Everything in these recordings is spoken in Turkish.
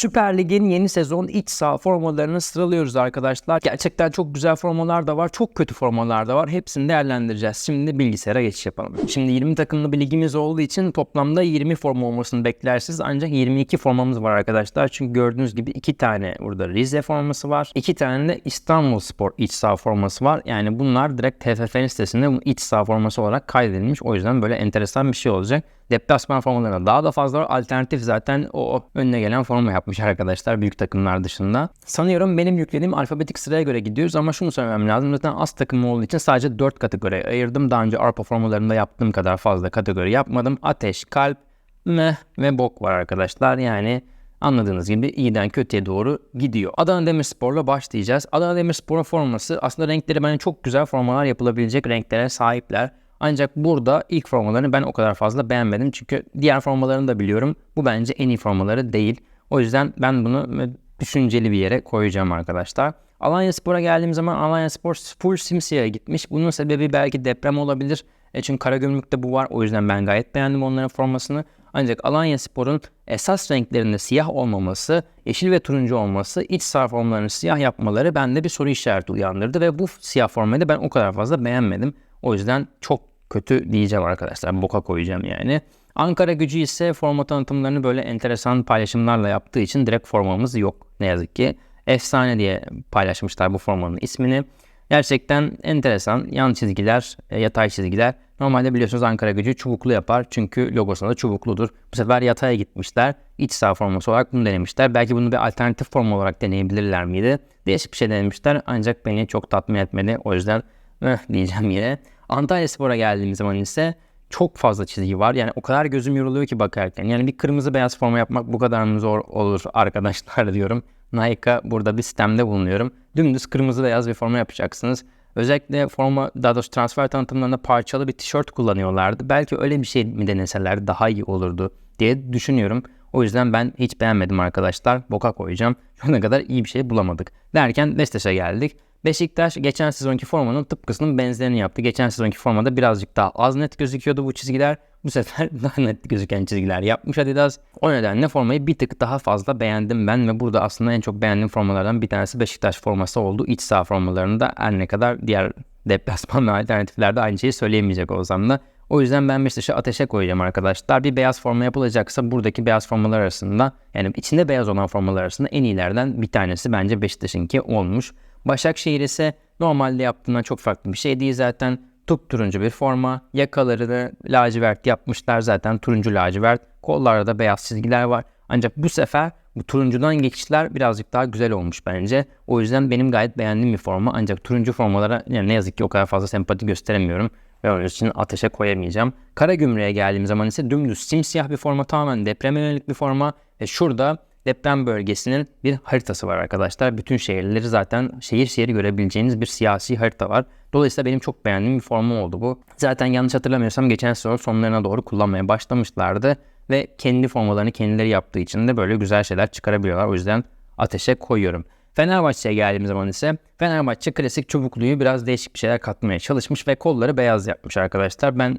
Süper Lig'in yeni sezon iç saha formalarını sıralıyoruz arkadaşlar. Gerçekten çok güzel formalar da var, çok kötü formalar da var. Hepsini değerlendireceğiz. Şimdi bilgisayara geçiş yapalım. Şimdi 20 takımlı bir ligimiz olduğu için toplamda 20 forma olmasını beklersiniz. Ancak 22 formamız var arkadaşlar. Çünkü gördüğünüz gibi 2 tane burada Rize forması var. 2 tane de İstanbul Spor iç saha forması var. Yani bunlar direkt TFF'nin sitesinde iç saha forması olarak kaydedilmiş. O yüzden böyle enteresan bir şey olacak. Deplasman formalarına daha da fazla. Alternatif zaten o önüne gelen forma yapmış arkadaşlar büyük takımlar dışında. Sanıyorum benim yüklediğim alfabetik sıraya göre gidiyoruz ama şunu söylemem lazım. Zaten az takım olduğu için sadece 4 kategori ayırdım. Daha önce Arpa formalarında yaptığım kadar fazla kategori yapmadım. Ateş, kalp, meh ve bok var arkadaşlar. Yani Anladığınız gibi iyiden kötüye doğru gidiyor. Adana Demirspor'la başlayacağız. Adana Demirspor'un forması aslında renkleri bence çok güzel formalar yapılabilecek renklere sahipler. Ancak burada ilk formalarını ben o kadar fazla beğenmedim. Çünkü diğer formalarını da biliyorum. Bu bence en iyi formaları değil. O yüzden ben bunu düşünceli bir yere koyacağım arkadaşlar. Alanya Spor'a geldiğim zaman Alanya Spor full simsiyah'a gitmiş. Bunun sebebi belki deprem olabilir. E çünkü Karagümrük'te bu var. O yüzden ben gayet beğendim onların formasını. Ancak Alanya Spor'un esas renklerinde siyah olmaması, yeşil ve turuncu olması, iç saha formlarını siyah yapmaları bende bir soru işareti uyandırdı ve bu siyah formayı da ben o kadar fazla beğenmedim. O yüzden çok kötü diyeceğim arkadaşlar. Boka koyacağım yani. Ankara gücü ise forma tanıtımlarını böyle enteresan paylaşımlarla yaptığı için direkt formamız yok ne yazık ki. Efsane diye paylaşmışlar bu formanın ismini. Gerçekten enteresan yan çizgiler, e, yatay çizgiler. Normalde biliyorsunuz Ankara gücü çubuklu yapar çünkü logosunda çubukludur. Bu sefer yataya gitmişler. İç saha forması olarak bunu denemişler. Belki bunu bir alternatif forma olarak deneyebilirler miydi? Değişik bir şey denemişler ancak beni çok tatmin etmedi. O yüzden eh, diyeceğim yine. Antalya Spor'a geldiğimiz zaman ise çok fazla çizgi var. Yani o kadar gözüm yoruluyor ki bakarken. Yani bir kırmızı beyaz forma yapmak bu kadar mı zor olur arkadaşlar diyorum. Nike'a burada bir sistemde bulunuyorum. Dümdüz kırmızı beyaz bir forma yapacaksınız. Özellikle forma daha doğrusu transfer tanıtımlarında parçalı bir tişört kullanıyorlardı. Belki öyle bir şey mi deneseler daha iyi olurdu diye düşünüyorum. O yüzden ben hiç beğenmedim arkadaşlar. Boka koyacağım. Şu ana kadar iyi bir şey bulamadık. Derken Beşiktaş'a geldik. Beşiktaş geçen sezonki formanın tıpkısının benzerini yaptı. Geçen sezonki formada birazcık daha az net gözüküyordu bu çizgiler. Bu sefer daha net gözüken çizgiler yapmış Adidas. O nedenle formayı bir tık daha fazla beğendim ben ve burada aslında en çok beğendiğim formalardan bir tanesi Beşiktaş forması oldu. İç saha formalarında her ne kadar diğer deplasman ve alternatiflerde aynı şeyi söyleyemeyecek olsam da o yüzden ben Beşiktaş'ı ateşe koyacağım arkadaşlar. Bir beyaz forma yapılacaksa buradaki beyaz formalar arasında yani içinde beyaz olan formalar arasında en iyilerden bir tanesi bence Beşiktaş'ınki olmuş. Başakşehir ise normalde yaptığından çok farklı bir şey değil zaten. Tup turuncu bir forma. Yakalarını lacivert yapmışlar zaten turuncu lacivert. Kollarda da beyaz çizgiler var. Ancak bu sefer bu turuncudan geçişler birazcık daha güzel olmuş bence. O yüzden benim gayet beğendiğim bir forma. Ancak turuncu formalara yani ne yazık ki o kadar fazla sempati gösteremiyorum. Ve onun için ateşe koyamayacağım. Kara gümrüğe geldiğim zaman ise dümdüz simsiyah bir forma tamamen depreme yönelik bir forma. Ve şurada deprem bölgesinin bir haritası var arkadaşlar. Bütün şehirleri zaten şehir şehir görebileceğiniz bir siyasi harita var. Dolayısıyla benim çok beğendiğim bir forma oldu bu. Zaten yanlış hatırlamıyorsam geçen sezon sonlarına doğru kullanmaya başlamışlardı. Ve kendi formalarını kendileri yaptığı için de böyle güzel şeyler çıkarabiliyorlar. O yüzden ateşe koyuyorum. Fenerbahçe'ye geldiğim zaman ise Fenerbahçe klasik çubukluyu biraz değişik bir şeyler katmaya çalışmış ve kolları beyaz yapmış arkadaşlar. Ben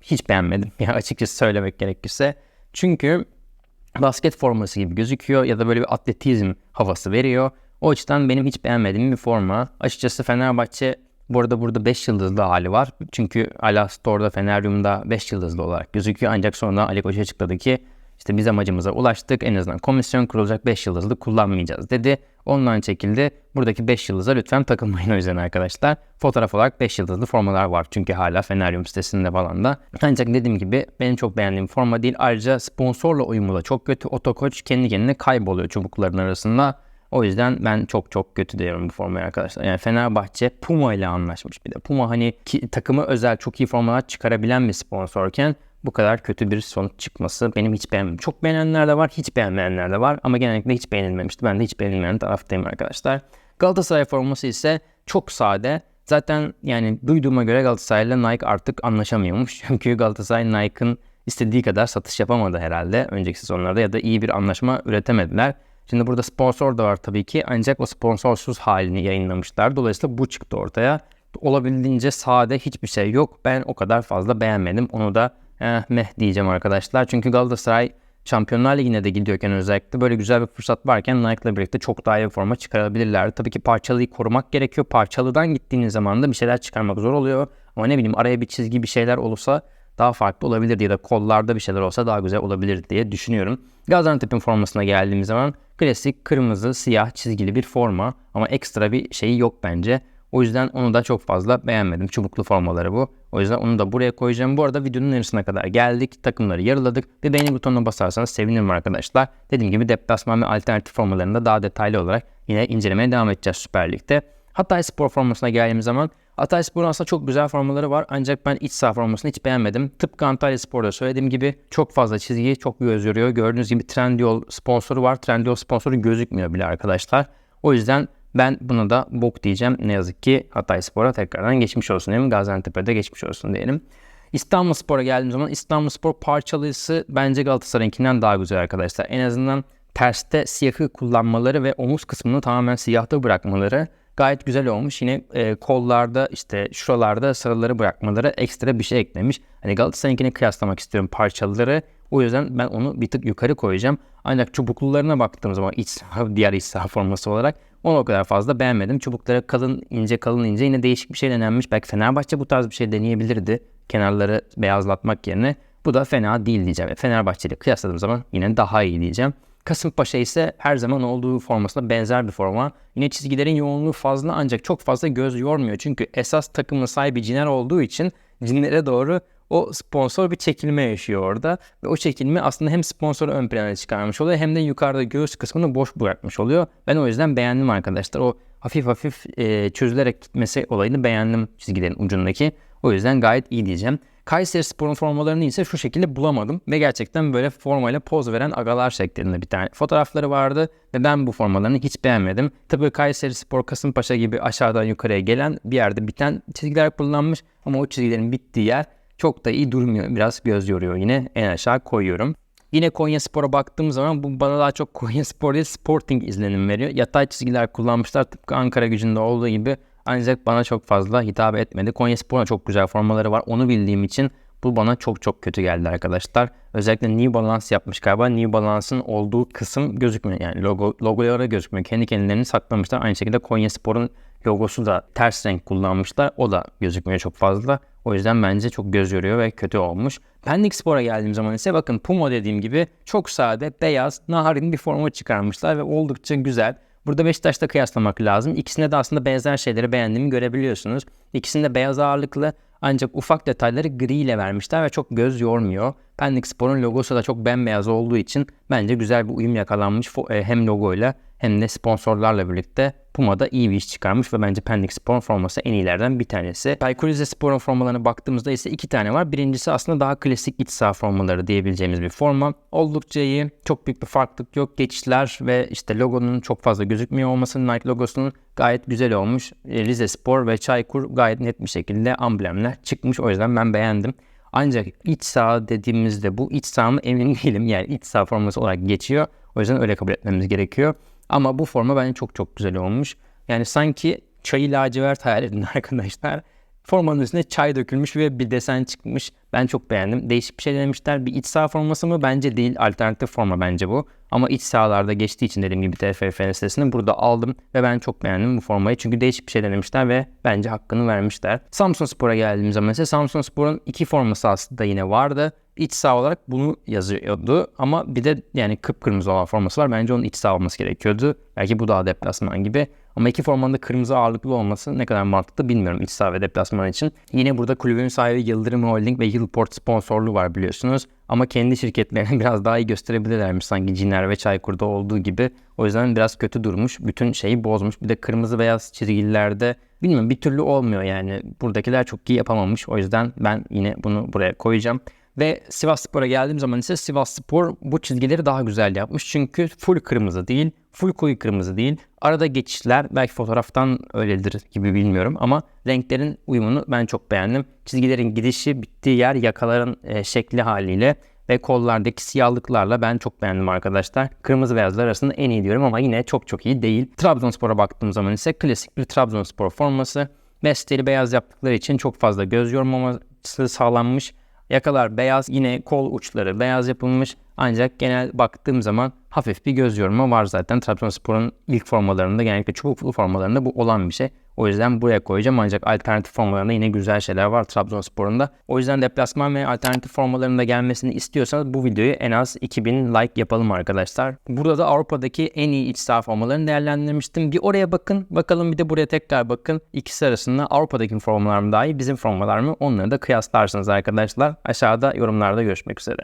hiç beğenmedim ya açıkçası söylemek gerekirse. Çünkü basket forması gibi gözüküyor ya da böyle bir atletizm havası veriyor. O açıdan benim hiç beğenmediğim bir forma. Açıkçası Fenerbahçe bu arada burada 5 yıldızlı hali var. Çünkü Ala Store'da Feneryum'da 5 yıldızlı olarak gözüküyor. Ancak sonra Ali Koç açıkladı ki işte biz amacımıza ulaştık. En azından komisyon kurulacak 5 yıldızlı kullanmayacağız dedi. Ondan çekildi. Buradaki 5 yıldıza lütfen takılmayın o yüzden arkadaşlar. Fotoğraf olarak 5 yıldızlı formalar var. Çünkü hala Feneryum sitesinde falan da. Ancak dediğim gibi benim çok beğendiğim forma değil. Ayrıca sponsorla uyumu da çok kötü. Otokoç kendi kendine kayboluyor çubukların arasında. O yüzden ben çok çok kötü diyorum bu formayı arkadaşlar. Yani Fenerbahçe Puma ile anlaşmış bir de. Puma hani ki, takımı özel çok iyi formalar çıkarabilen bir sponsorken bu kadar kötü bir sonuç çıkması benim hiç beğenmedim. Çok beğenenler de var, hiç beğenmeyenler de var ama genellikle hiç beğenilmemişti. Ben de hiç beğenilmeyen taraftayım arkadaşlar. Galatasaray forması ise çok sade. Zaten yani duyduğuma göre Galatasaray ile Nike artık anlaşamıyormuş. Çünkü Galatasaray Nike'ın istediği kadar satış yapamadı herhalde önceki sezonlarda ya da iyi bir anlaşma üretemediler. Şimdi burada sponsor da var tabii ki ancak o sponsorsuz halini yayınlamışlar. Dolayısıyla bu çıktı ortaya. Olabildiğince sade hiçbir şey yok. Ben o kadar fazla beğenmedim. Onu da eh, meh diyeceğim arkadaşlar. Çünkü Galatasaray Şampiyonlar Ligi'ne de gidiyorken özellikle böyle güzel bir fırsat varken Nike'la birlikte çok daha iyi bir forma çıkarabilirlerdi. Tabii ki parçalıyı korumak gerekiyor. Parçalıdan gittiğiniz zaman da bir şeyler çıkarmak zor oluyor. Ama ne bileyim araya bir çizgi bir şeyler olursa daha farklı olabilir ya da kollarda bir şeyler olsa daha güzel olabilir diye düşünüyorum. Gaziantep'in formasına geldiğimiz zaman klasik kırmızı siyah çizgili bir forma ama ekstra bir şeyi yok bence. O yüzden onu da çok fazla beğenmedim. Çubuklu formaları bu. O yüzden onu da buraya koyacağım. Bu arada videonun yarısına kadar geldik. Takımları yarıladık. Ve beğeni butonuna basarsanız sevinirim arkadaşlar. Dediğim gibi deplasman ve alternatif formalarını da daha detaylı olarak yine incelemeye devam edeceğiz Süper Lig'de. Hatay Spor formasına geldiğimiz zaman Hatay Spor'un aslında çok güzel formaları var ancak ben iç saha formasını hiç beğenmedim. Tıpkı Antalya Spor'da söylediğim gibi çok fazla çizgi çok göz yoruyor. Gördüğünüz gibi Trendyol sponsoru var. Trendyol sponsoru gözükmüyor bile arkadaşlar. O yüzden ben buna da bok diyeceğim. Ne yazık ki Hatay Spor'a tekrardan geçmiş olsun diyelim. Gaziantep'e de geçmiş olsun diyelim. İstanbul Spor'a geldiğim zaman İstanbul Spor parçalısı bence Galatasaray'ınkinden daha güzel arkadaşlar. En azından terste siyahı kullanmaları ve omuz kısmını tamamen siyahta bırakmaları gayet güzel olmuş. Yine e, kollarda işte şuralarda sarıları bırakmaları ekstra bir şey eklemiş. Hani Galatasaray'ınkini kıyaslamak istiyorum parçalıları. O yüzden ben onu bir tık yukarı koyacağım. Ancak çubuklularına baktığım zaman iç diğer iç saha forması olarak onu o kadar fazla beğenmedim. Çubukları kalın ince kalın ince yine değişik bir şey denenmiş. Belki Fenerbahçe bu tarz bir şey deneyebilirdi. Kenarları beyazlatmak yerine. Bu da fena değil diyeceğim. Fenerbahçe ile kıyasladığım zaman yine daha iyi diyeceğim. Kasımpaşa ise her zaman olduğu formasına benzer bir forma. Yine çizgilerin yoğunluğu fazla ancak çok fazla göz yormuyor. Çünkü esas takımın sahibi Ciner olduğu için Ciner'e doğru o sponsor bir çekilme yaşıyor orada. Ve o çekilme aslında hem sponsoru ön plana çıkarmış oluyor hem de yukarıda göğüs kısmını boş bırakmış oluyor. Ben o yüzden beğendim arkadaşlar. O hafif hafif e, çözülerek gitmesi olayını beğendim çizgilerin ucundaki. O yüzden gayet iyi diyeceğim. Kayseri Spor'un formalarını ise şu şekilde bulamadım ve gerçekten böyle formayla poz veren agalar şeklinde bir tane fotoğrafları vardı ve ben bu formalarını hiç beğenmedim. Tabii Kayseri Spor, Kasımpaşa gibi aşağıdan yukarıya gelen bir yerde biten çizgiler kullanmış ama o çizgilerin bittiği yer çok da iyi durmuyor. Biraz göz yoruyor yine en aşağı koyuyorum. Yine Konya Spor'a baktığım zaman bu bana daha çok Konya Spor değil Sporting izlenim veriyor. Yatay çizgiler kullanmışlar tıpkı Ankara gücünde olduğu gibi ancak bana çok fazla hitap etmedi. Konya Spor'un çok güzel formaları var. Onu bildiğim için bu bana çok çok kötü geldi arkadaşlar. Özellikle New Balance yapmış galiba. New Balance'ın olduğu kısım gözükmüyor. Yani logo, logoları gözükmüyor. Kendi kendilerini saklamışlar. Aynı şekilde Konya Spor'un logosu da ters renk kullanmışlar. O da gözükmüyor çok fazla. O yüzden bence çok göz yoruyor ve kötü olmuş. Pendik Spor'a geldiğim zaman ise bakın Puma dediğim gibi çok sade, beyaz, naharin bir forma çıkarmışlar ve oldukça güzel. Burada Beşiktaş'ta kıyaslamak lazım. İkisinde de aslında benzer şeyleri beğendiğimi görebiliyorsunuz. İkisinde beyaz ağırlıklı ancak ufak detayları gri ile vermişler ve çok göz yormuyor. Pendik Spor'un logosu da çok bembeyaz olduğu için bence güzel bir uyum yakalanmış e, hem logoyla hem de sponsorlarla birlikte Puma'da iyi bir iş çıkarmış ve bence Pendik Spor forması en iyilerden bir tanesi. Çaykur Rizespor'un formalarına baktığımızda ise iki tane var. Birincisi aslında daha klasik iç saha formaları diyebileceğimiz bir forma. Oldukça iyi. Çok büyük bir farklılık yok. Geçişler ve işte logonun çok fazla gözükmüyor olması Nike logosunun gayet güzel olmuş. E, Rize Spor ve Çaykur gayet net bir şekilde amblemler çıkmış. O yüzden ben beğendim. Ancak iç saha dediğimizde bu iç saha mı emin değilim. Yani iç saha forması olarak geçiyor. O yüzden öyle kabul etmemiz gerekiyor. Ama bu forma bence çok çok güzel olmuş. Yani sanki çayı lacivert hayal edin arkadaşlar. Formanın üstüne çay dökülmüş ve bir desen çıkmış. Ben çok beğendim. Değişik bir şey denemişler. Bir iç saha forması mı? Bence değil. Alternatif forma bence bu. Ama iç sahalarda geçtiği için dediğim gibi TFF listesini burada aldım. Ve ben çok beğendim bu formayı. Çünkü değişik bir şey denemişler ve bence hakkını vermişler. Samsun Spor'a geldiğim zaman ise Samsun Spor'un iki forması aslında yine vardı iç saha olarak bunu yazıyordu. Ama bir de yani kıpkırmızı olan forması var. Bence onun iç saha olması gerekiyordu. Belki bu daha deplasman gibi. Ama iki formanın da kırmızı ağırlıklı olması ne kadar mantıklı bilmiyorum iç saha ve deplasman için. Yine burada kulübün sahibi Yıldırım Holding ve Yılport sponsorluğu var biliyorsunuz. Ama kendi şirketlerini biraz daha iyi gösterebilirlermiş sanki Ciner ve Çaykur'da olduğu gibi. O yüzden biraz kötü durmuş. Bütün şeyi bozmuş. Bir de kırmızı beyaz çizgilerde bilmiyorum bir türlü olmuyor yani. Buradakiler çok iyi yapamamış. O yüzden ben yine bunu buraya koyacağım. Ve Sivas Spor'a geldiğim zaman ise Sivas Spor bu çizgileri daha güzel yapmış. Çünkü full kırmızı değil, full koyu kırmızı değil. Arada geçişler belki fotoğraftan öyledir gibi bilmiyorum ama renklerin uyumunu ben çok beğendim. Çizgilerin gidişi, bittiği yer yakaların e, şekli haliyle ve kollardaki siyahlıklarla ben çok beğendim arkadaşlar. Kırmızı beyazlar arasında en iyi diyorum ama yine çok çok iyi değil. Trabzonspor'a baktığım zaman ise klasik bir Trabzonspor forması. Mesteli beyaz yaptıkları için çok fazla göz yormaması sağlanmış. Yakalar beyaz yine kol uçları beyaz yapılmış. Ancak genel baktığım zaman hafif bir göz yorumu var zaten. Trabzonspor'un ilk formalarında genellikle çubuklu formalarında bu olan bir şey. O yüzden buraya koyacağım ancak alternatif formalarında yine güzel şeyler var Trabzonspor'un da. O yüzden deplasman ve alternatif formalarında gelmesini istiyorsanız bu videoyu en az 2000 like yapalım arkadaşlar. Burada da Avrupa'daki en iyi iç saha formalarını değerlendirmiştim. Bir oraya bakın. Bakalım bir de buraya tekrar bakın. İkisi arasında Avrupa'daki formalar mı daha iyi bizim formalar mı? Onları da kıyaslarsınız arkadaşlar. Aşağıda yorumlarda görüşmek üzere.